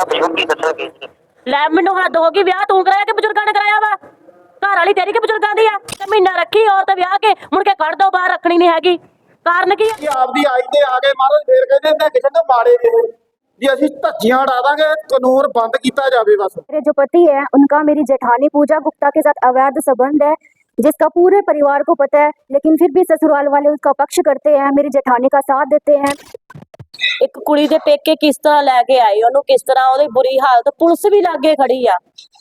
ਤਾਂ ਪਿਛੋਕੀ ਦੱਸਾਂਗੇ ਜੀ ਲੈ ਮੈਨੂੰ ਹੱਦ ਹੋ ਗਈ ਵਿਆਹ ਤੂੰ ਕਰਾਇਆ ਕਿ ਬਜ਼ੁਰਗਾਂ ਨੇ ਕਰਾਇਆ ਵਾ ਘਰ ਵਾਲੀ ਤੇਰੀ ਕਿ ਬਜ਼ੁਰਗਾਂ ਦੀ ਆ ਤੇ ਮਹੀਨਾ ਰੱਖੀ ਔਰਤ ਵਿਆਹ ਕੇ ਮੁੜ ਕੇ ਕੱਢ ਦੋ ਬਾਹਰ ਰੱਖਣੀ ਨਹੀਂ ਹੈਗੀ ਕਾਰਨ ਕੀ ਆ ਕਿ ਆਪਦੀ ਆਈ ਤੇ ਆ ਗਏ ਮਹਾਰਾਜ ਫੇਰ ਕਹਿੰਦੇ ਨੇ ਕਿਸੇ ਤੋਂ ਮਾੜੇ ਜਿਹੇ ਵੀ ਅਸੀਂ ਧੱਜੀਆਂ ਉਡਾ ਦਾਂਗੇ ਕਾਨੂੰਨ ਬੰਦ ਕੀਤਾ ਜਾਵੇ ਬਸ मेरे जो पति है उनका मेरी जेठानी पूजा गुप्ता के साथ अवैध संबंध है जिसका पूरे परिवार को पता है लेकिन फिर भी ससुराल वाले उसका पक्ष करते हैं मेरी जेठानी का साथ देते हैं ਇੱਕ ਕੁੜੀ ਦੇ ਪੇਕੇ ਕਿਸ ਤਰ੍ਹਾਂ ਲੈ ਕੇ ਆਈ? ਉਹਨੂੰ ਕਿਸ ਤਰ੍ਹਾਂ ਉਹਦੀ ਬੁਰੀ ਹਾਲਤ? ਪੁਲਿਸ ਵੀ ਲਾਗੇ ਖੜੀ ਆ।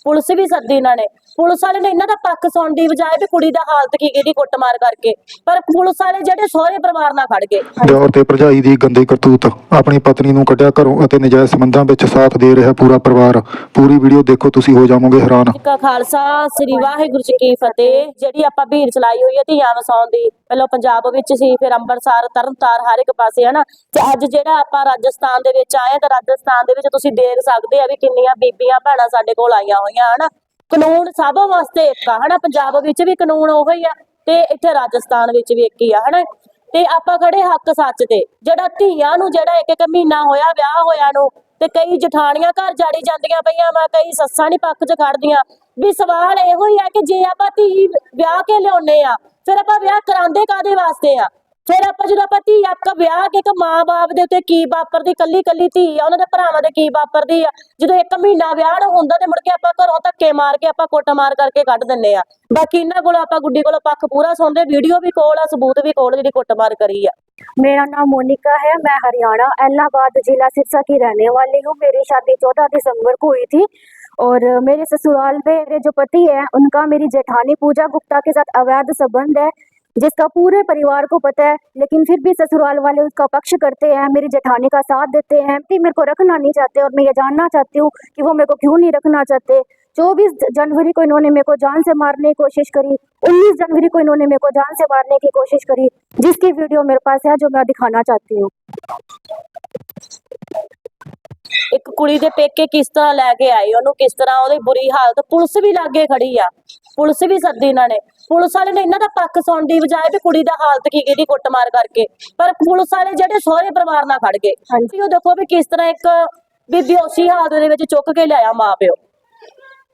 ਪੁਲਿਸ ਵੀ ਸੱਦੀ ਇਹਨਾਂ ਨੇ। ਪੁਲਿਸ ਵਾਲੇ ਨੇ ਇਹਨਾਂ ਦਾ ਪੱਖ ਸੁਣਨ ਦੀ ਬਜਾਏ ਵੀ ਕੁੜੀ ਦਾ ਹਾਲਤ ਕੀ ਕਿਹਦੀ ਕੁੱਟਮਾਰ ਕਰਕੇ ਪਰ ਪੁਲਿਸ ਵਾਲੇ ਜਿਹੜੇ ਸਹੁਰੇ ਪਰਿਵਾਰ ਨਾਲ ਖੜ ਗਏ। ਦੌਰ ਤੇ ਭਰਜਾਈ ਦੀ ਗੰਦੀ ਕਰਤੂਤ ਆਪਣੀ ਪਤਨੀ ਨੂੰ ਕੱਢਿਆ ਘਰੋਂ ਅਤੇ ਨਜਾਇਜ਼ ਸੰਬੰਧਾਂ ਵਿੱਚ ਸਾਥ ਦੇ ਰਿਹਾ ਪੂਰਾ ਪਰਿਵਾਰ। ਪੂਰੀ ਵੀਡੀਓ ਦੇਖੋ ਤੁਸੀਂ ਹੋ ਜਾਵੋਗੇ ਹੈਰਾਨ। ਕਾ ਖਾਲਸਾ ਸ੍ਰੀ ਵਾਹਿਗੁਰੂ ਜੀ ਕੀ ਫਤਿਹ। ਜਿਹੜੀ ਆਪਾਂ ਭੀੜ ਚਲਾਈ ਹੋਈ ਹੈ ਧੀਆਂ ਵਸਾਉਣ ਦੀ ਪਹਿਲਾਂ ਪੰਜਾਬ ਵਿੱਚ ਸੀ ਫਿਰ ਅੰਮ੍ਰਿਤਸਰ ਤਰਨਤਾਰ ਹਰ ਇੱਕ ਪਾਸੇ ਹਨਾ? ਤੇ ਅੱਜ ਜਿਹੜਾ ਆਪਾਂ ਰਾਜਸਥਾਨ ਦੇ ਵਿੱਚ ਆਏ ਤਾਂ ਰਾਜਸਥਾਨ ਦੇ ਵਿੱਚ ਤੁਸੀਂ ਦੇਖ ਸਕਦੇ ਆ ਵੀ ਕਿੰਨੀਆਂ ਬੀਬੀਆਂ ਭੈਣਾਂ ਸਾਡੇ ਕੋਲ ਆਈਆਂ ਹੋਈਆਂ ਹਨਾ? ਕਾਨੂੰਨ ਸਭ ਵਾਸਤੇ ਇੱਕ ਆ, ਹਨਾ? ਪੰਜਾਬ ਵਿੱਚ ਵੀ ਕਾਨੂੰਨ ਉਹੋ ਹੀ ਆ ਤੇ ਇੱਥੇ ਰਾਜਸਥਾਨ ਵਿੱਚ ਵੀ ਇੱਕ ਹੀ ਆ, ਹਨਾ? ਤੇ ਆਪਾਂ ਖੜੇ ਹੱਕ ਸੱਚ ਤੇ, ਜਿਹੜਾ ਧੀਆਂ ਨੂੰ ਜਿਹੜਾ ਇੱਕ ਇੱਕ ਮਹੀਨਾ ਹੋਇਆ, ਵਿਆਹ ਹੋਇਆ ਨੂੰ, ਤੇ ਕਈ ਜਠਾਣੀਆਂ ਘਰ ਜਾੜੀ ਜਾਂਦੀਆਂ ਪਈਆਂ ਵਾ, ਕਈ ਸੱਸਾਂ ਨਹੀਂ ਪੱਖ 'ਚ ਖੜਦੀਆਂ। ਵੀ ਸਵਾਲ ਇਹੋ ਹੀ ਆ ਕਿ ਜੇ ਆਪਾਂ ਧੀ ਵਿਆਹ ਕੇ ਲਿਆਉਨੇ ਆ, ਫਿਰ ਆਪਾਂ ਵਿਆਹ ਕਰਾਉਂਦੇ ਕਾਦੇ ਵਾਸਤੇ ਆ? ਫਿਰ ਆਪਾਂ ਜਦੋਂ ਆਪਾਂ ਧੀ ਆਪਾਂ ਵਿਆਹ ਕੇ ਇੱਕ ਮਾਂ-ਬਾਪ ਦੇ ਉੱਤੇ ਕੀ ਵਾਪਰਦੀ ਕੱਲੀ ਕੱਲੀ ਧੀ ਆ ਉਹਨਾਂ ਦੇ ਭਰਾਵਾਂ ਦੇ ਕੀ ਵਾਪਰਦੀ ਆ ਜਦੋਂ ਇੱਕ ਮਹੀਨਾ ਵਿਆਹ ਨੂੰ ਹੁੰਦਾ ਤੇ ਮੁੜ ਕੇ ਆਪਾਂ ਘਰੋਂ ਧੱਕੇ ਮਾਰ ਕੇ ਆਪਾਂ ਕੁੱਟ ਮਾਰ ਕਰਕੇ ਕੱਢ ਦਿੰਨੇ ਆ ਬਾਕੀ ਇਹਨਾਂ ਕੋਲ ਆਪਾਂ ਗੁੱਡੀ ਕੋਲੋਂ ਪੱਖ ਪੂਰਾ ਸੁਣਦੇ ਵੀਡੀਓ ਵੀ ਕੋਲ ਆ ਸਬੂਤ ਵੀ ਕੋਲ ਜਿਹੜੀ ਕੁੱਟ ਮਾਰ ਕਰੀ ਆ मेरा नाम मोनिका है मैं हरियाणा इलाहाबाद जिला सिरसा की रहने वाली हूँ मेरी शादी चौदह दिसंबर को हुई थी और मेरे ससुराल में मेरे जो पति है उनका मेरी जेठानी पूजा गुप्ता के साथ अवैध संबंध है जिसका पूरे परिवार को पता है, लेकिन फिर भी ससुराल वाले उसका पक्ष करते हैं, मेरी जेठानी का साथ देते हैं। कि मेरे को रखना नहीं चाहते और मैं ये जानना चाहती हूँ कि वो मेरे को क्यों नहीं रखना चाहते। चौबीस जनवरी को इन्होंने मेरे को जान से मारने की कोशिश करी। उन्नीस जनवरी को इन्होंने मेरे को जान से मारने की कोशिश करी, जिसकी वीडियो मेरे पास है, जो मैं दिखाना चाहती हूँ। ਇੱਕ ਕੁੜੀ ਦੇ ਪੇਕੇ ਕਿਸ ਤਰ੍ਹਾਂ ਲੈ ਕੇ ਆਈ ਉਹਨੂੰ ਕਿਸ ਤਰ੍ਹਾਂ ਉਹਦੀ ਬੁਰੀ ਹਾਲਤ ਪੁਲਿਸ ਵੀ ਲਾਗੇ ਖੜੀ ਆ ਪੁਲਿਸ ਵੀ ਸੱਦੀ ਇਹਨਾਂ ਨੇ ਪੁਲਿਸ ਵਾਲੇ ਨੇ ਇਹਨਾਂ ਦਾ ਪੱਖ ਸੁਣਨ ਦੀ ਬਜਾਏ ਵੀ ਕੁੜੀ ਦਾ ਹਾਲਤ ਕੀ ਕਿਹਦੀ ਕੁੱਟਮਾਰ ਕਰਕੇ ਪਰ ਪੁਲਿਸ ਵਾਲੇ ਜਿਹੜੇ ਸਹੁਰੇ ਪਰਿਵਾਰ ਨਾਲ ਖੜ ਗਏ ਹਾਂਜੀ। ਉਹ ਦੇਖੋ ਵੀ ਕਿਸ ਤਰ੍ਹਾਂ ਇੱਕ ਵੀ ਬੇਹੋਸ਼ੀ ਹਾਲਤ ਦੇ ਵਿੱਚ ਚੁੱਕ ਕੇ ਲਿਆਇਆ ਮਾਪਿਓ।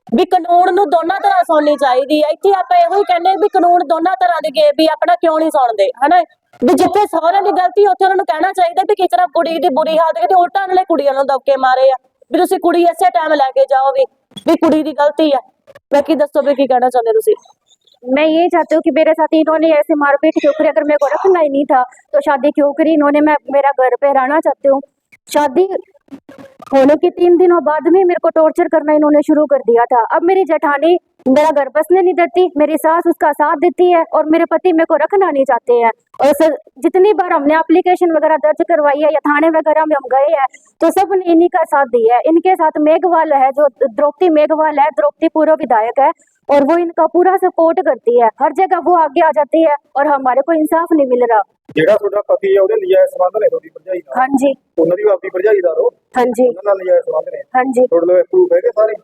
ਵੀ ਕਾਨੂੰਨ ਨੂੰ ਦੋਨਾਂ ਤਰ੍ਹਾਂ ਸੁਣਨੀ ਚਾਹੀਦੀ ਹੈ ਇੱਥੇ ਆਪਾਂ ਇਹੋ ਹੀ ਕਹਿੰਦੇ ਵੀ ਕਾਨੂੰਨ ਦੋਨਾਂ ਤਰ੍ਹਾਂ ਦੇ ਗਏ ਵੀ ਆਪਣਾ ਕਿਉਂ ਨਹੀਂ ਸੁਣਦੇ ਹਨਾ? ਵੀ ਜਿੱਥੇ ਸਹੁਰਿਆਂ ਦੀ ਗਲਤੀ ਉੱਥੇ ਉਹਨਾਂ ਨੂੰ ਕਹਿਣਾ ਚਾਹੀਦਾ ਵੀ ਕਿਸ ਤਰ੍ਹਾਂ ਕੁੜੀ ਦੀ ਬੁਰੀ ਹਾਲਤ ਕਿਤੇ ਉਲਟਾ ਨਾਲੇ ਕੁੜੀਆਂ ਨੂੰ ਦਬਕੇ ਮਾਰੇ ਆ ਵੀ ਤੁਸੀਂ ਕੁੜੀ ਇਸੇ ਟਾਈਮ ਲੈ ਕੇ ਜਾਓ ਵੀ ਵੀ ਕੁੜੀ ਦੀ ਗਲਤੀ ਆ ਬਾਕੀ ਦੱਸੋ ਵੀ ਕੀ ਕਹਿਣਾ ਚਾਹੁੰਦੇ ਤੁਸੀਂ मैं ये चाहती हूँ कि मेरे साथ इन्होंने ऐसे मारपीट क्यों करी अगर मेरे को रखना ही नहीं था तो शादी क्यों करी इन्होंने मैं मेरा घर पे रहना चाहती हूँ शादी होने के तीन दिनों बाद में मेरे को टॉर्चर करना इन्होंने शुरू कर दिया था अब मेरी जेठानी मेरा घर बसने नहीं देती मेरी सास उसका साथ देती है और मेरे पति मेरे को रखना नहीं चाहते हैं और सर जितनी बार हमने एप्लीकेशन वगैरह दर्ज करवाई है या थाने वगैरह में हम गए हैं तो सब ने इन्हीं का साथ दिया है इनके साथ मेघवाल है जो द्रौपदी मेघवाल है द्रौपदी पूर्व विधायक है और वो इनका पूरा सपोर्ट करती है हर जगह वो आगे आ जाती है और हमारे को इंसाफ नहीं मिल रहा ਜਿਹੜਾ ਤੁਹਾਡਾ ਪਤੀ ਹੈ ਉਹਦੇ ਨਜਾਇਜ਼ ਸੰਬੰਧ ਨੇ ਤੁਹਾਡੀ ਭਰਜਾਈ ਨਾਲ हाँ जी ਉਹਨਾਂ ਦੀ ਵੀ ਆਪਦੀ ਭਰਜਾਈ ਦਾ ਰੋ हाँ जी ਉਹਨਾਂ ਨਾਲ ਨਜਾਇਜ਼ ਸੰਬੰਧ ਨੇ हाँ जी ਤੁਹਾਡੇ ਕੋਲ ਪ੍ਰੂਫ ਹੈਗੇ ਸਾਰੇ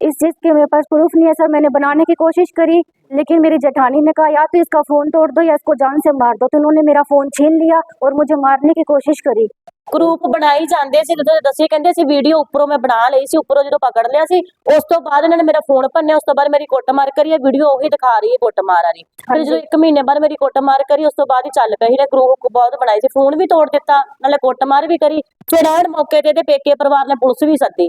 इस चीज के मेरे पास प्रूफ नहीं है सर मैंने बनाने की कोशिश करी लेकिन मेरी जेठानी ने कहा या तो इसका फोन तोड़ दो या इसको जान से मार दो तो उन्होंने मेरा फोन छीन लिया और मुझे मारने की कोशिश करी ਗਰੁੱਪ ਬਣਾਈ ਜਾਂਦੇ ਸੀ ਜਦੋਂ ਦੱਸੇ ਕਹਿੰਦੇ ਸੀ ਵੀਡੀਓ ਉੱਪਰੋਂ ਮੈਂ ਬਣਾ ਲਈ ਸੀ ਉੱਪਰੋਂ ਜਦੋਂ ਪਕੜ ਲਿਆ ਸੀ ਉਸ ਤੋਂ ਬਾਅਦ ਇਹਨਾਂ ਨੇ ਮੇਰਾ ਫੋਨ ਭੰਨਿਆ ਉਸ ਤੋਂ ਬਾਅਦ ਮੇਰੀ ਕੁੱਟਮਾਰ ਕਰੀ ਹੈ ਵੀਡੀਓ ਉਹੀ ਦਿਖਾ ਰਹੀ ਹੈ ਕੁੱਟਮਾਰ ਵਾਲੀ ਫਿਰ ਜਦੋਂ ਇੱਕ ਮਹੀਨੇ ਬਾਅਦ ਮੇਰੀ ਕੁੱਟਮਾਰ ਕਰੀ ਉਸ ਤੋਂ ਬਾਅਦ ਹੀ ਚੱਲ ਪਈ ਨੇ ਗਰੁੱਪ ਬਹੁਤ ਬਣਾਈ ਸੀ ਫੋਨ ਵੀ ਤੋੜ ਦਿੱਤਾ ਨਾਲੇ ਕੁੱਟਮਾਰ ਵੀ ਕਰੀ ਫਿਰ ਐਨ ਮੌਕੇ ਤੇ ਤੇ ਪੇਕੇ ਪਰਿਵਾਰ ਨੇ ਪੁਲਿਸ ਵੀ ਸੱਦੀ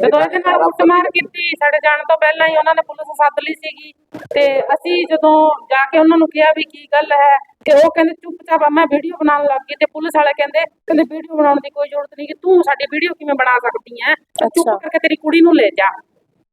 ਕੀਤੀ ਸਾਡੇ ਜਾਣ ਤੋਂ ਪਹਿਲਾਂ ਹੀ ਉਹਨਾਂ ਨੇ ਪੁਲਿਸ ਸੱਦ ਲਈ ਸੀਗੀ। ਤੇ ਅਸੀਂ ਜਦੋਂ ਜਾ ਕੇ ਉਹਨਾਂ ਨੂੰ ਕਿਹਾ ਵੀ ਕੀ ਗੱਲ ਹੈ ਤੇ ਉਹ ਕਹਿੰਦੇ ਚੁੱਪਚਾਪ ਮੈਂ ਵੀਡੀਓ ਬਣਾਉਣ ਲੱਗ ਗਈ। ਤੇ ਪੁਲਿਸ ਵਾਲੇ ਕਹਿੰਦੇ ਕਹਿੰਦੇ ਵੀਡੀਓ ਬਣਾਉਣ ਦੀ ਕੋਈ ਜ਼ਰੂਰਤ ਨਹੀਂ ਤੂੰ ਸਾਡੀ ਵੀਡੀਓ ਕਿਵੇਂ ਬਣਾ ਸਕਦੀ ਹੈ? ਚੁੱਪ ਕਰਕੇ ਤੇਰੀ ਕੁੜੀ ਨੂੰ ਲੈ ਜਾ।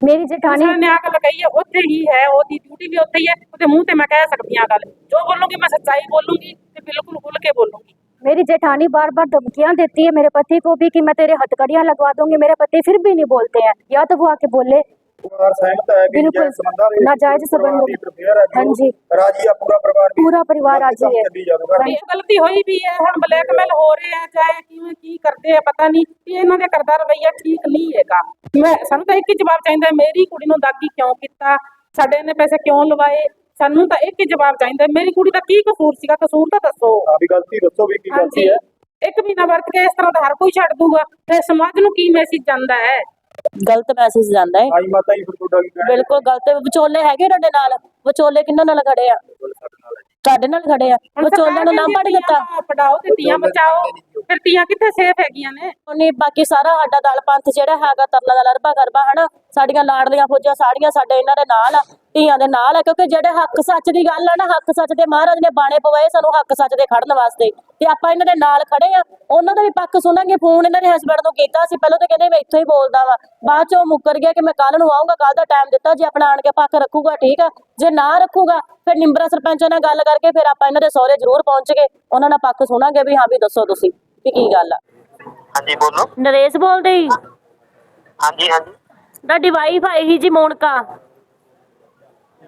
ਮੇਰੀ ਜਠਾਣੀ ਨੇ ਆ ਗੱਲ ਕਹੀ ਹੈ ਉੱਥੇ ਹੀ ਹੈ ਉਹਦੀ ਡਿਊਟੀ ਵੀ ਉੱਥੇ ਹੀ ਹੈ। ਉਹਦੇ ਮੂੰਹ ਤੇ ਮੈਂ ਕਹਿ ਸਕਦੀ ਆ ਗੱਲ। ਜੋ ਬੋਲੂਗੀ ਮੈਂ ਸੱਚਾਈ ਬੋਲੂਗੀ ਤੇ ਬਿਲਕੁਲ ਖੁੱਲ ਕੇ ਬੋਲੂਗੀ। मेरी जेठानी बार बार धमकियां देती है मेरे पति को भी कि मैं तेरे हथकड़ियां लगवा दूंगी मेरे पति फिर भी नहीं बोलते हैं या तो वो आके बोले ਪਰਿਵਾਰ ਸਹਿਮਤ ਹੈ ਕਿ ਬਿਲਕੁਲ। ਨਾਜਾਇਜ਼ ਸੰਬੰਧਾਂ ਦੇ ਵਿੱਚ ਨਾਜਾਇਜ਼ ਸੰਬੰਧ। ਪਰਿਵਾਰ ਦੀ interfere ਹੈ ਜੋ ਹਾਂਜੀ। ਰਾਜੀ ਆ ਪੂਰਾ ਪਰਿਵਾਰ ਵੀ पूरा परिवार राजी है ਚੱਲੀ ਜਾਵੇ ਘਰ ਇਹ ਗਲਤੀ ਹੋਈ ਵੀ ਹੈ ਹੁਣ ਬਲੈਕਮੇਲ ਹੋ ਰਿਹਾ ਹੈ ਚਾਹੇ ਕਿਵੇਂ ਕੀ ਕਰਦੇ ਆ ਪਤਾ ਨਹੀਂ ਵੀ ਇਹਨਾਂ ਦੇ ਕਰਦਾ ਰਵਈਆ ਠੀਕ ਨਹੀਂ ਹੈਗਾ ਮੈਂ ਸਾਨੂੰ ਤਾਂ ਇੱਕ ਹੀ ਜਵਾਬ ਚਾਹੀਦਾ ਹੈ, ਮੇਰੀ ਕੁੜੀ ਨੂੰ ਦਾਗੀ ਕਿਉਂ ਕੀਤਾ ਸਾਡੇ ਨੇ ਪੈਸੇ ਕਿਉਂ ਲਵਾਏ ਸਾਨੂੰ ਤਾਂ ਇੱਕ ਹੀ ਜਵਾਬ ਚਾਹੀਦਾ ਮੇਰੀ ਕੁੜੀ ਦਾ ਕੀ ਕਸੂਰ ਸੀਗਾ? ਕਸੂਰ ਤਾਂ ਦੱਸੋ। ਆ ਵੀ ਗਲਤੀ ਦੱਸੋ ਵੀ ਕੀ ਗਲਤੀ ਹੈ। ਇੱਕ ਮਹੀਨਾ ਵਰਤ ਕੇ ਇਸ ਤਰ੍ਹਾਂ ਦਾ ਹਰ ਕੋਈ ਛੱਡ ਦੂਗਾ ਤੇ ਸਮਾਜ ਨੂੰ ਕੀ ਮੈਸੇਜ ਜਾਂਦਾ ਹੈ? ਗਲਤ ਮੈਸੇਜ ਜਾਂਦਾ ਹੈ। ਆਈ ਮਾਤਾ ਜੀ ਫਿਰ ਤੁਹਾਡਾ ਕੀ ਕਹਿਣਾ? ਬਿਲਕੁਲ ਗਲਤ। ਵਿਚੋਲੇ ਹੈਗੇ ਤੁਹਾਡੇ ਨਾਲ? ਵਿਚੋਲੇ ਕਿੰਨਾਂ ਨਾਲ ਖੜੇ ਆ? ਤੁਹਾਡੇ ਨਾਲ ਖੜੇ ਆ? ਵਿਚੋਲਿਆਂ ਨੂੰ ਨਾ ਪੜ ਦਿੱਤਾ। ਪੜਾਓ ਤੇ ਧੀਆਂ ਬਚਾਓ। ਫਿਰ ਧੀਆਂ ਕਿੱਥੇ ਸੇਫ ਹੈਗੀਆਂ ਨੇ? ਨਹੀਂ ਬਾਕੀ ਸਾਰਾ ਸਾਡਾ ਦਲ ਪੰਥ ਜਿਹੜਾ ਹੈਗਾ ਤਰਲਾ ਦਾ ਲਰਬਾ ਕਰਬਾ ਹਨਾ? ਸਾਡੀਆਂ ਲਾਡਲੀਆਂ ਫੌਜਾਂ ਸਾੜੀਆਂ ਸਾਡੇ ਇਹਨਾਂ ਦੇ ਨਾਲ ਆ ਧੀਆਂ ਦੇ ਨਾਲ ਆ ਕਿਉਂਕਿ ਜਿਹੜੇ ਹੱਕ ਸੱਚ ਦੀ ਗੱਲ ਆ ਨਾ ਹੱਕ ਸੱਚ ਦੇ ਮਹਾਰਾਜ ਨੇ ਬਾਣੇ ਪਵਾਏ ਸਾਨੂੰ ਹੱਕ ਸੱਚ ਦੇ ਖੜਨ ਵਾਸਤੇ। ਤੇ ਆਪਾਂ ਇਹਨਾਂ ਦੇ ਨਾਲ ਖੜੇ ਆ ਉਹਨਾਂ ਦਾ ਵੀ ਪੱਖ ਸੁਣਾਂਗੇ ਫੋਨ ਇਹਨਾਂ ਦੇ ਹਸਬੰਡ ਨੂੰ ਕੀਤਾ ਸੀ ਪਹਿਲਾਂ ਤਾਂ ਕਹਿੰਦੇ ਮੈਂ ਇੱਥੋਂ ਹੀ ਬੋਲਦਾ ਵਾਂ। ਬਾਅਦ ਚੋਂ ਮੁੱਕਰ ਗਿਆ ਕਿ ਮੈਂ ਕੱਲ ਨੂੰ ਆਉਂਗਾ ਕੱਲ ਦਾ ਟਾਈਮ ਦਿੱਤਾ ਜੇ ਆਪਣਾ ਆਣ ਕੇ ਪੱਖ ਰੱਖੂਗਾ ਠੀਕ ਆ। ਜੇ ਨਾ ਰੱਖੂਗਾ ਫਿਰ ਨਿੰਬਰਾ ਸਰਪੰਚ ਨਾਲ ਗੱਲ ਕਰਕੇ ਫਿਰ ਆਪਾਂ ਇਹਨਾਂ ਦੇ ਸਹੁਰੇ ਜ਼ਰੂਰ ਪਹੁੰਚ ਕੇ ਉਹਨਾਂ ਨਾਲ ਪੱਖ ਸੁਣਾਂਗੇ ਵੀ ਹਾਂ ਵੀ ਦੱਸੋ ਤੁਸੀਂ ਵੀ ਕੀ ਗੱਲ ਆ। ਹਾਂਜੀ ਬੋਲੋ। ਨਰੇਸ਼ ਬੋਲਦੇ ਹਾਂਜੀ ਹਾਂਜੀ। ਤੁਹਾਡੀ ਵਾਈਫ ਆਈ ਸੀ ਜੀ ਮੋਨਕਾ।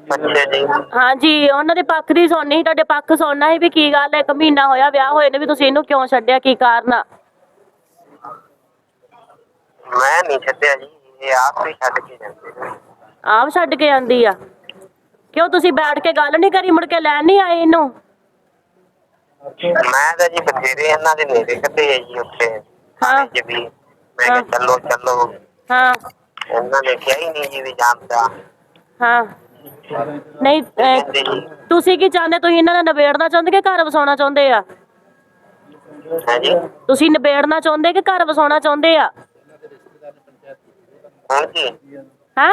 ਅੱਛਾ ਜੀ। ਹਾਂਜੀ ਉਹਨਾਂ ਦੇ ਪੱਖ ਦੀ ਸੁਣਨੀ ਸੀ ਤੁਹਾਡੇ ਪੱਖ ਸੁਣਨਾ ਸੀ ਵੀ ਕੀ ਗੱਲ ਹੈ ਇੱਕ ਮਹੀਨਾ ਹੋਇਆ ਵਿਆਹ ਹੋਏ ਨੇ ਵੀ ਤੁਸੀਂ ਇਹਨੂੰ ਕਿਉਂ ਛੱਡਿਆ ਕੀ ਕਾਰਨ ਆ? ਮੈਂ ਨਹੀਂ ਛੱਡਿਆ ਜੀ ਇਹ ਆਪ ਹੀ ਛੱਡ ਕੇ ਜਾਂਦੇ ਨੇ। ਆਪ ਛੱਡ ਕੇ ਆਂਦੀ ਆ? ਕਿਉਂ ਤੁਸੀਂ ਬੈਠ ਕੇ ਗੱਲ ਨਹੀਂ ਕਰੀ ਮੁੜ ਕੇ ਲੈਣ ਨਹੀਂ ਆਏ ਇਹਨੂੰ? ਮੈਂ ਤਾਂ ਜੀ ਬਥੇਰੇ ਇਹਨਾਂ ਦੇ ਨੇੜੇ ਕੱਢੇ ਆ ਜੀ ਉੱਥੇ। ਹਾਂ। ਜੀ ਮੈਂ ਕਿਹਾ ਹਾਂ। ਚੱਲੋ ਚੱਲੋ। ਹਾਂ। ਇਹਨਾਂ ਨੇ ਕਿਹਾ ਹੀ ਨਹੀਂ ਜੀ ਵੀ ਜਾਂਦਾ ਹਾਂ। ਨਹੀਂ ਅਹ, ਤੁਸੀਂ ਕੀ ਚਾਹੁੰਦੇ? ਤੁਸੀਂ ਇਹਨਾਂ ਨਾਲ ਨਿਬੇੜਨਾ ਚਾਹੁੰਦੇ ਕਿ ਘਰ ਵਸਾਉਣਾ ਚਾਹੁੰਦੇ ਆ? ਹਾਂਜੀ? ਤੁਸੀਂ ਨਿਬੇੜਨਾ ਚਾਹੁੰਦੇ ਕਿ ਘਰ ਵਸਾਉਣਾ ਚਾਹੁੰਦੇ ਆ? ਹੁਣ ਜੀ ਹਾਂ?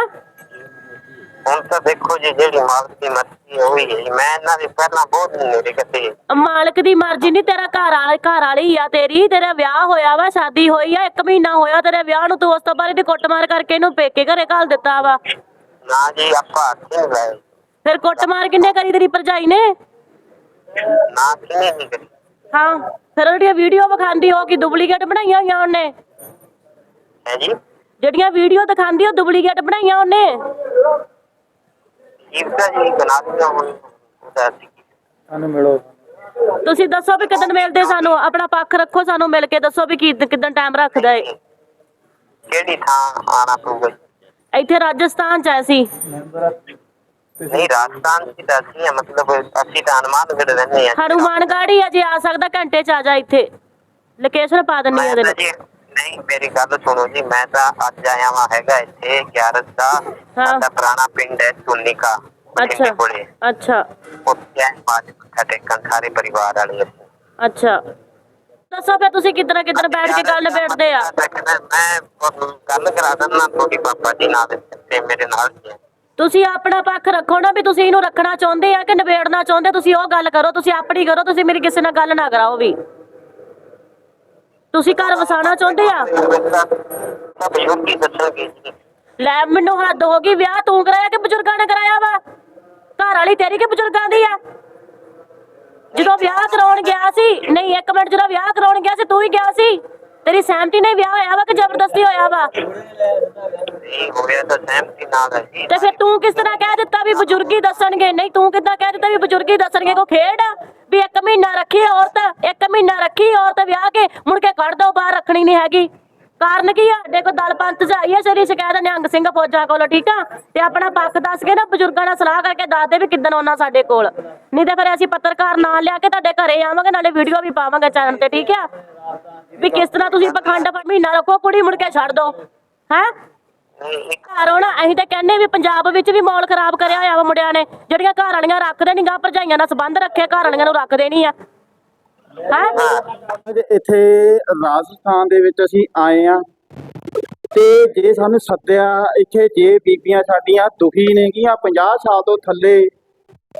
ਹੁਣ ਤਾਂ ਦੇਖੋ ਜੀ ਜਿਹੜੀ ਮਾਲਕ ਦੀ ਮਰਜ਼ੀ ਹੈ ਉਹੀ ਹੈ ਜੀ ਮੈਂ ਇਹਨਾਂ ਦੇ ਪਹਿਲਾਂ ਬਹੁਤ ਨੇੜੇ ਕੱਢੇ ਮਾਲਕ ਦੀ ਮਰਜ਼ੀ ਨਹੀਂ ਤੇਰਾ ਘਰ ਵਾਲਾ ਘਰ ਵਾਲੀ ਆ ਤੇਰੀ ਤੇਰਾ ਵਿਆਹ ਹੋਇਆ ਵਾ ਸ਼ਾਦੀ ਹੋਈ ਆ ਇੱਕ ਮਹੀਨਾ ਹੋਇਆ ਤੇਰੇ ਵਿਆਹ ਨੂੰ ਤੂੰ ਉਸ ਤੋਂ ਬਾਅਦ ਇਹਦੀ ਕੁੱਟਮਾਰ ਕਰਕੇ ਇਹਨੂੰ ਪੇਕੇ ਘਰੇ ਘੱਲ ਦਿੱਤਾ ਵਾ ਨਾ ਜੀ ਆਪਾਂ ਹੱਥ ਨਹੀਂ ਲਾਏ ਫਿਰ ਕੁੱਟਮਾਰ ਕਿੰਨੇ ਕਰੀ ਤੇਰੀ ਭਰਜਾਈ ਨੇ ਨਾ ਕਿਨੇ ਨਹੀਂ ਕਰੀ ਹਾਂ ਫਿਰ ਉਹਦੀਆਂ ਵੀਡੀਓ ਵਿਖਾਉਂਦੀ ਹੋ ਕਿ ਡੁਪਲੀਕੇਟ ਬਣਾਈਆਂ ਹੋਈਆਂ ਉਹਨੇ ਹੈ ਜੀ ਜਿਹੜੀਆਂ ਵੀਡੀਓ ਦਿਖਾਉਂਦੀ ਉਹ ਡੁਪਲੀਕੇਟ ਬਣਾਈਆਂ ਉਹਨੇ ਜੀਵਤਾ ਜੀ ਬਣਾ ਦਿਆ ਹੁਣ ਉਹਦਾ ਅਸੀਂ ਕੀ ਸਾਨੂੰ ਮਿਲੋ। ਤੁਸੀਂ ਦੱਸੋ ਵੀ ਕਿਦਨ ਮਿਲਦੇ ਸਾਨੂੰ? ਆਪਣਾ ਪੱਖ ਰੱਖੋ ਸਾਨੂੰ ਮਿਲ ਕੇ ਦੱਸੋ ਵੀ ਕੀ ਕਿਦਨ ਟਾਈਮ ਰੱਖਦਾ ਏ। ਕਿਹੜੀ ਥਾਂ ਆਣਾ ਪਊਗਾ ਜੀ? ਇੱਥੇ ਰਾਜਸਥਾਨ ਚ ਸੀ ਨਹੀਂ ਰਾਜਸਥਾਨ ਦੀ ਤਾਂ ਅਸੀਂ ਹਾਂ, ਮਤਲਬ ਅਸੀਂ ਤਾਂ ਹਨੂਮਾਨਗੜ ਰਹਿੰਦੇ ਆ। ਹਨੂਮਾਨਗੜ੍ਹ ਹੀ ਆ ਜੇ ਆ ਸਕਦਾ ਘੰਟੇ ਚ ਆ ਜਾ ਇੱਥੇ। ਲੋਕੇਸ਼ਨ ਪਾ ਦਿੰਨੀ ਆ ਮੈਂ ਤਾਂ ਜੀ ਨਹੀਂ ਮੇਰੀ ਗੱਲ ਸੁਣੋ ਜੀ ਮੈਂ ਤਾਂ ਅੱਜ ਆਇਆ ਵਾਂ ਹੈਗਾ ਇੱਥੇ 11 ਦਾ ਹਾਂ। ਸਾਡਾ ਪੁਰਾਣਾ ਪਿੰਡ ਹੈ ਤੁਨਿਕਾ ਅੱਛਾ ਕੋਲੇ ਅੱਛਾ ਉੱਥੇ ਆਏ ਬਾਅਦ ਮੱਥਾ ਟੇਕਣ ਸਾਰੇ ਪਰਿਵਾਰ ਵਾਲੇ ਅਸੀਂ। ਅੱਛਾ ਦੱਸੋ ਫਿਰ ਤੁਸੀਂ ਕਿਦਨ ਕਿਦਨ ਬੈਠ ਕੇ ਗੱਲ ਨਿਬੇੜਦੇ ਆ ਮੈਂ ਮੈਂ ਤੁਹਾਨੂੰ ਗੱਲ ਕਰਾ ਦਿੰਦਾ ਤੁਹਾਡੀ ਪਾਪਾ ਜੀ ਨਾਲ ਤੇ ਮੇਰੇ ਨਾਲ ਹੀ ਹੈ। ਤੁਸੀਂ ਆਪਣਾ ਪੱਖ ਰੱਖੋ ਨਾ ਵੀ ਤੁਸੀਂ ਇਹਨੂੰ ਰੱਖਣਾ ਚਾਹੁੰਦੇ ਆ ਕਿ ਨਿਬੇੜਨਾ ਚਾਹੁੰਦੇ ਤੁਸੀਂ ਉਹ ਗੱਲ ਕਰੋ ਤੁਸੀਂ ਆਪਣੀ ਕਰੋ ਤੁਸੀਂ ਮੇਰੀ ਕਿਸੇ ਨਾਲ ਗੱਲ ਨਾ ਕਰਾਓ ਵੀ ਤੁਸੀਂ ਘਰ ਵਸਾਉਣਾ ਚਾਹੁੰਦੇ ਆ? ਤਾਂ ਬਜ਼ੁਰਗ ਹੀ ਦੱਸਣਗੇ ਜੀ ਲੈ ਮੈਨੂੰ ਹੱਦ ਹੋ ਗਈ ਵਿਆਹ ਤੂੰ ਕਰਾਇਆ ਕਿ ਬਜ਼ੁਰਗਾਂ ਨੇ ਕਰਾਇਆ ਵਾ? ਘਰ ਵਾਲੀ ਤੇਰੀ ਕਿ ਬਜ਼ੁਰਗਾਂ ਦੀ ਆ? ਜਦੋਂ ਵਿਆਹ ਕਰਾਉਣ ਗਿਆ ਸੀ, ਨਹੀਂ, ਇੱਕ ਮਿੰਟ, ਜਦੋਂ ਵਿਆਹ ਕਰਾਉਣ ਗਿਆ ਸੀ, ਤੂੰ ਹੀ ਗਿਆ ਸੀ? ਤੇਰੀ ਸਹਿਮਤੀ ਨਾਲ ਹੀ ਵਿਆਹ ਹੋਇਆ ਵਾ ਕਿ ਜ਼ਬਰਦਸਤੀ ਹੋਇਆ ਵਾ? ਨਹੀਂ ਹੋਇਆ ਤਾਂ ਸਹਿਮਤੀ ਨਾਲ ਹੈ ਜੀ। ਤੇ ਫਿਰ ਤੂੰ ਕਿਸ ਤਰ੍ਹਾਂ ਕਹਿ ਦਿੱਤਾ ਵੀ ਬਜ਼ੁਰਗੀ ਦੱਸਣਗੇ? ਨਹੀਂ ਤੂੰ ਕਿੱਦਾਂ ਕਹਿ ਦਿੱਤਾ ਵੀ ਬਜ਼ੁਰਗੀ ਦੱਸਣਗੇ? ਕੋ ਖੇਡ ਆ? ਵੀ ਇੱਕ ਮਹੀਨਾ ਰੱਖੀ ਔਰਤ ਇੱਕ ਮਹੀਨਾ ਰੱਖੀ ਔਰਤ ਵਿਆਹ ਕੇ ਮੁੜ ਕੇ ਕੱਢ ਦੋ ਬਾਹਰ ਰੱਖਣੀ ਨਹੀਂ ਹੈਗੀ। ਕਾਰਨ ਕੀ ਆ? ਸਾਡੇ ਕੋਲ ਦਲ ਪੰਥ ਚ ਆਈ ਹੈ ਸਰੀ ਸ਼ਿਕਾਇਤ ਨਿਹੰਗ ਸਿੰਘ ਫੌਜਾਂ ਕੋਲੋਂ, ਠੀਕ ਆ? ਤੇ ਆਪਣਾ ਪੱਖ ਦੱਸ ਕੇ ਨਾ ਬਜ਼ੁਰਗਾਂ ਨਾਲ ਸਲਾਹ ਕਰਕੇ ਦੱਸ ਦੇ ਵੀ ਕਿੱਦਣ ਆਉਣਾ ਸਾਡੇ ਕੋਲ। ਨਹੀਂ ਤੇ ਫਿਰ ਅਸੀਂ ਪੱਤਰਕਾਰ ਨਾਲ ਲਿਆ ਕੇ ਤੁਹਾਡੇ ਘਰੇ ਆਵਾਂਗੇ, ਨਾਲੇ ਵੀਡੀਓ ਵੀ ਪਾਵਾਂਗੇ ਚੈਨਲ ਤੇ, ਠੀਕ ਆ? ਵੀ ਕਿਸ ਤਰ੍ਹਾਂ ਤੁਸੀਂ ਪਖੰਡ ਪਰ ਮਹੀਨਾ ਰੱਖੋ, ਕੁੜੀ ਮੁੜ ਕੇ ਛੱਡ ਦੋ, ਹੈ? ਘਰ ਆਉਣਾ, ਅਸੀਂ ਤਾਂ ਕਹਿੰਦੇ ਵੀ ਪੰਜਾਬ ਵਿੱਚ ਵੀ ਮਾਹੌਲ ਖਰਾਬ ਕਰਿਆ ਹੋਇਆ ਵਾ ਮੁੰਡਿਆਂ ਨੇ, ਜਿਹੜੀਆਂ ਘਰ ਵਾਲੀਆਂ ਰੱਖਦੇ ਨਹੀਂ ਗਾ ਭਰਜਾਈਆਂ ਨਾਲ ਸੰਬੰਧ ਰੱਖੇ, ਘਰ ਵਾਲੀਆਂ ਨੂੰ ਰੱਖਦੇ ਨਹੀਂ ਆ। ਹੈ। ਇੱਥੇ ਰਾਜਸਥਾਨ ਦੇ ਵਿੱਚ ਅਸੀਂ ਆਏ ਆ ਤੇ ਜੇ ਸਾਨੂੰ ਸੱਦਿਆ, ਇੱਥੇ ਜੇ ਬੀਬੀਆਂ ਸਾਡੀਆਂ ਦੁਖੀ ਨੇਗੀਆਂ 50 ਸਾਲ ਤੋਂ ਥੱਲੇ,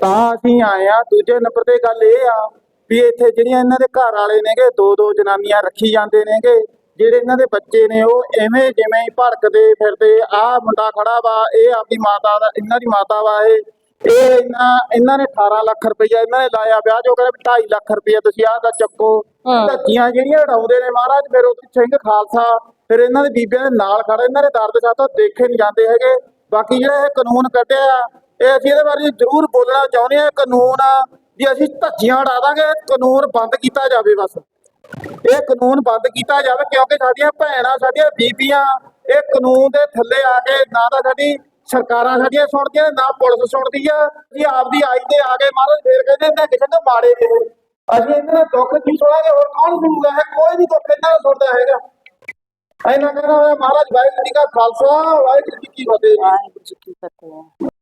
ਤਾਂ ਅਸੀਂ ਆਏ ਆ ਦੂਜੇ ਨੰਬਰ ਤੇ ਗੱਲ ਇਹ ਆ ਵੀ ਇੱਥੇ ਜਿਹੜੀਆਂ ਇਹਨਾਂ ਦੇ ਘਰ ਵਾਲੇ ਨੇਗੇ ਦੋ ਦੋ ਜਨਾਨੀਆਂ ਰੱਖੀ ਜਾਂਦੇ ਨੇਗੇ, ਜਿਹੜੇ ਇਹਨਾਂ ਦੇ ਬੱਚੇ ਨੇ, ਉਹ ਐਵੇਂ ਜਿਵੇਂ ਹੀ ਭੜਕਦੇ ਫਿਰਦੇ, ਆਹ ਮੁੰਡਾ ਖੜਾ ਵਾ, ਇਹ ਆਪਦੀ ਮਾਤਾ ਦਾ, ਇਹਨਾਂ ਦੀ ਮਾਤਾ ਵਾ ਇਹ। ਇਹ ਇਹਨਾਂ ਇਹਨਾਂ ਨੇ 18 ਲੱਖ ਰੁਪਈਆ ਇਹਨਾਂ ਨੇ ਲਾਇਆ ਵਿਆਹ ਜੋ ਕਹਿੰਦੇ 2.5 ਲੱਖ ਰੁਪਈਆ ਤੁਸੀਂ ਆਹ ਦਾ ਚੱਕੋ। ਹੂੰ। ਧੱਜੀਆਂ ਜਿਹੜੀਆਂ ਉਡਾਉਂਦੇ ਨੇ ਮਹਾਰਾਜ ਫਿਰ ਉਹ ਸਿੰਘ ਖਾਲਸਾ ਫਿਰ ਇਹਨਾਂ ਦੇ ਬੀਬੀਆਂ ਦੇ ਨਾਲ ਖੜੇ ਇਹਨਾਂ ਦੇ ਦਰਦ ਸਾਥੋਂ ਦੇਖੇ ਨਹੀਂ ਜਾਂਦੇ ਹੈਗੇ। ਬਾਕੀ ਜਿਹੜਾ ਇਹ ਕਾਨੂੰਨ ਕੱਢਿਆ ਇਹ ਅਸੀਂ ਇਹਦੇ ਬਾਰੇ ਜ਼ਰੂਰ ਬੋਲਣਾ ਚਾਹੁੰਦੇ ਆ ਕਾਨੂੰਨ ਵੀ ਅਸੀਂ ਧੱਜੀਆਂ ਉਡਾ ਦਾਂਗੇ ਕਾਨੂੰਨ ਬੰਦ ਕੀਤਾ ਜਾਵੇ ਬਸ। ਇਹ ਕਾਨੂੰਨ ਬੰਦ ਕੀਤਾ ਜਾਵੇ ਕਿਉਂਕਿ ਸਾਡੀਆਂ ਭੈਣਾਂ ਸਾਡੀਆਂ ਬੀਬੀਆਂ ਇਹ ਕਾਨੂੰਨ ਦੇ ਥੱਲੇ ਆ ਕੇ ਨਾ ਤਾਂ ਸਾਡੀ ਸਰਕਾਰਾਂ ਸਾਡੀਆਂ ਸੁਣਦੀਆਂ, ਨਾ ਪੁਲਿਸ ਸੁਣਦੀ ਆ। ਜੀ ਆਪਦੀ ਆਈ ਤੇ ਆ ਕੇ ਮਹਾਰਾਜ ਫੇਰ ਕਹਿੰਦੇ ਨੇ ਕਿਸੇ ਤੋਂ ਮਾੜੇ ਗਏ ਅਸੀਂ ਇਹਨਾਂ ਦਾ ਦੁੱਖ ਕੀ ਸੁਣਾਂਗੇ? ਹੋਰ ਕੌਣ ਸੁਣੂਗਾ? ਹੈ ਕੋਈ ਨਹੀਂ ਦੁੱਖ ਇਹਨਾਂ ਦਾ ਸੁਣਦਾ ਹੈਗਾ। ਇਹਨਾਂ ਕਹਿੰਦਾ ਹੋਇਆ, ਮਹਾਰਾਜ, ਵਾਹਿਗੁਰੂ ਜੀ ਕਾ ਖਾਲਸਾ, ਵਾਹਿਗੁਰੂ ਜੀ ਕੀ ਫਤਿਹ ਵਾਹਿਗੁਰੂ ਜੀ ਕੀ ਫਤਿਹ।